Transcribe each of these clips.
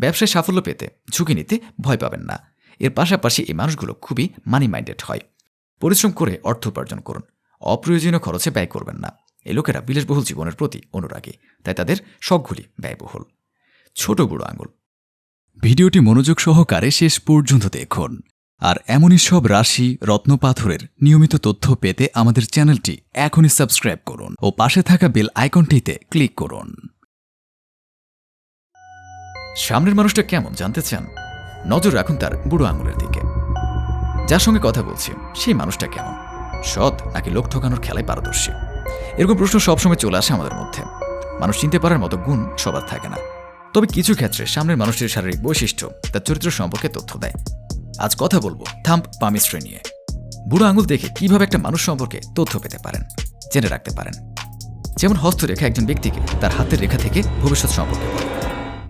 ব্যবসায় সাফল্য পেতে ঝুঁকি নিতে ভয় পাবেন না। এর পাশাপাশি এই মানুষগুলো খুবই মানি মাইন্ডেড হয়। পরিশ্রম করে অর্থ উপার্জন করুন। অপ্রয়োজনীয় খরচে ব্যয় করবেন না। এই লোকেরা বিলাসবহুল জীবনের প্রতি অনুরাগী। তাই তাদের শখগুলি ব্যয়বহুল। ছোট বুড়ো আঙুল ভিডিওটি মনোযোগ সহকারে শেষ পর্যন্ত দেখুন। আর এমনই সব রাশি রত্নপাথরের নিয়মিত তথ্য পেতে আমাদের চ্যানেলটি এখনই সাবস্ক্রাইব করুন ও পাশে থাকা বেল আইকনটিতে ক্লিক করুন। সামনের মানুষটা কেমন জানতে চান? নজর রাখুন তার বুড়ো আঙুলের দিকে। যার সঙ্গে কথা বলছি, সেই মানুষটা কেমন? সৎ নাকি লোক ঠকানোর খেলায় পারদর্শী? এরকম প্রশ্ন সবসময় চলে আসে আমাদের মধ্যে। মানুষ চিনতে পারার মতো গুণ সবার থাকে না। তবে কিছু ক্ষেত্রে সামনের মানুষটির শারীরিক বৈশিষ্ট্য তার চরিত্র সম্পর্কে তথ্য দেয়। আজ কথা বলব থাম্প পামিস্ট্রি নিয়ে। বুড়ো আঙুল দেখে কীভাবে একটা মানুষ সম্পর্কে তথ্য পেতে পারেন, জেনে রাখতে পারেন। যেমন হস্তরেখা একজন ব্যক্তিকে তার হাতের রেখা থেকে ভবিষ্যৎ সম্পর্কে বলে।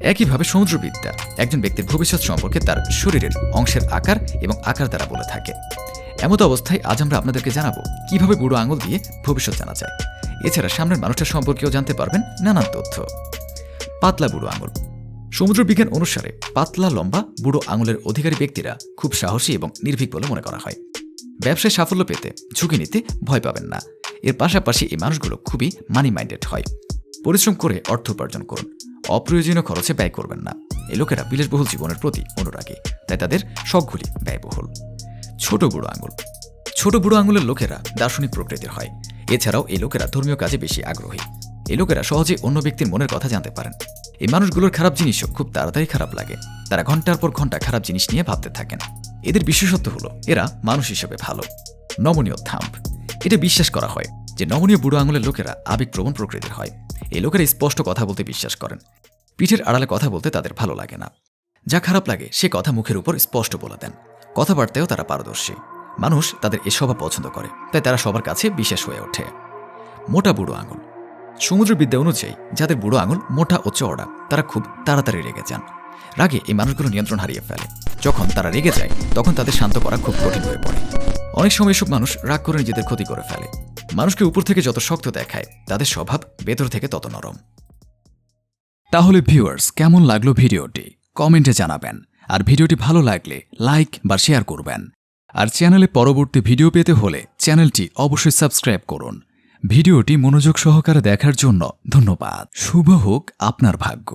একইভাবে সমুদ্রবিদ্যা একজন ব্যক্তির ভবিষ্যৎ সম্পর্কে তার শরীরের অংশের আকার এবং আকার দ্বারা বলে থাকে। এমত অবস্থায় আজ আমরা আপনাদেরকে জানাব কীভাবে বুড়ো আঙুল দিয়ে ভবিষ্যৎ জানা যায়। এছাড়া সামনের মানুষটার সম্পর্কেও জানতে পারবেন নানান তথ্য। পাতলা বুড়ো আঙুল। সমুদ্র বিজ্ঞান অনুসারে পাতলা, লম্বা, বুড়ো আঙুলের অধিকারী ব্যক্তিরা খুব সাহসী এবং নির্ভীক বলে মনে করা হয়। ব্যবসায় সাফল্য পেতে ঝুঁকি নিতে ভয় পাবেন না। এর পাশাপাশি এই মানুষগুলো খুবই মানি মাইন্ডেড হয়। পরিশ্রম করে অর্থ উপার্জন করুন। অপ্রয়োজনীয় খরচে ব্যয় করবেন না। এই লোকেরা বিলাসবহুল জীবনের প্রতি অনুরাগী, তাই তাদের শখগুলি ব্যয়বহুল। ছোট বুড়ো আঙুল। ছোট বুড়ো আঙুলের লোকেরা দার্শনিক প্রকৃতির হয়। এছাড়াও এই লোকেরা ধর্মীয় কাজে বেশি আগ্রহী। এই লোকেরা সহজে অন্য ব্যক্তির মনের কথা জানতে পারেন। এই মানুষগুলোর খারাপ জিনিসও খুব তাড়াতাড়ি খারাপ লাগে। তারা ঘণ্টার পর ঘণ্টা খারাপ জিনিস নিয়ে ভাবতে থাকেন। এদের বিশেষত্ব হলো, এরা মানুষ হিসেবে ভালো। নমনীয় থাম্প এটা বিশ্বাস করা হয় যে নমনীয় বুড়ো আঙুলের লোকেরা আবেগপ্রবণ প্রকৃতির হয়। এই লোকেরা স্পষ্ট কথা বলতে বিশ্বাস করেন। পিঠের আড়ালে কথা বলতে তাদের ভালো লাগে না। যা খারাপ লাগে, সে কথা মুখের উপর স্পষ্ট বলে দেন। কথাবার্তায়ও তারা পারদর্শী। মানুষ তাদের এ স্বভাব পছন্দ করে, তাই তারা সবার কাছে বিশেষ হয়ে ওঠে। মোটা বুড়ো আঙুল। সমুদ্রবিদ্যা অনুযায়ী, যাদের বুড়ো আঙুল মোটা ও চওড়া, তারা খুব তাড়াতাড়ি রেগে যান। রাগে এই মানুষগুলো নিয়ন্ত্রণ হারিয়ে ফেলে। যখন তারা রেগে যায়, তখন তাদের শান্ত করা খুব কঠিন হয়ে পড়ে। অনেক সময় এসব মানুষ রাগ করে নিজেদের ক্ষতি করে ফেলে। মানুষকে উপর থেকে যত শক্ত দেখায়, তাদের স্বভাব ভেতর থেকে তত নরম। তাহলে ভিউয়ার্স কেমন লাগল ভিডিওটি? কমেন্টে জানাবেন। আর ভিডিওটি ভালো লাগলে লাইক বা শেয়ার করবেন। আর চ্যানেলে পরবর্তী ভিডিও পেতে হলে চ্যানেলটি অবশ্যই সাবস্ক্রাইব করুন। ভিডিওটি মনোযোগ সহকারে দেখার জন্য ধন্যবাদ। শুভ হোক আপনার ভাগ্য।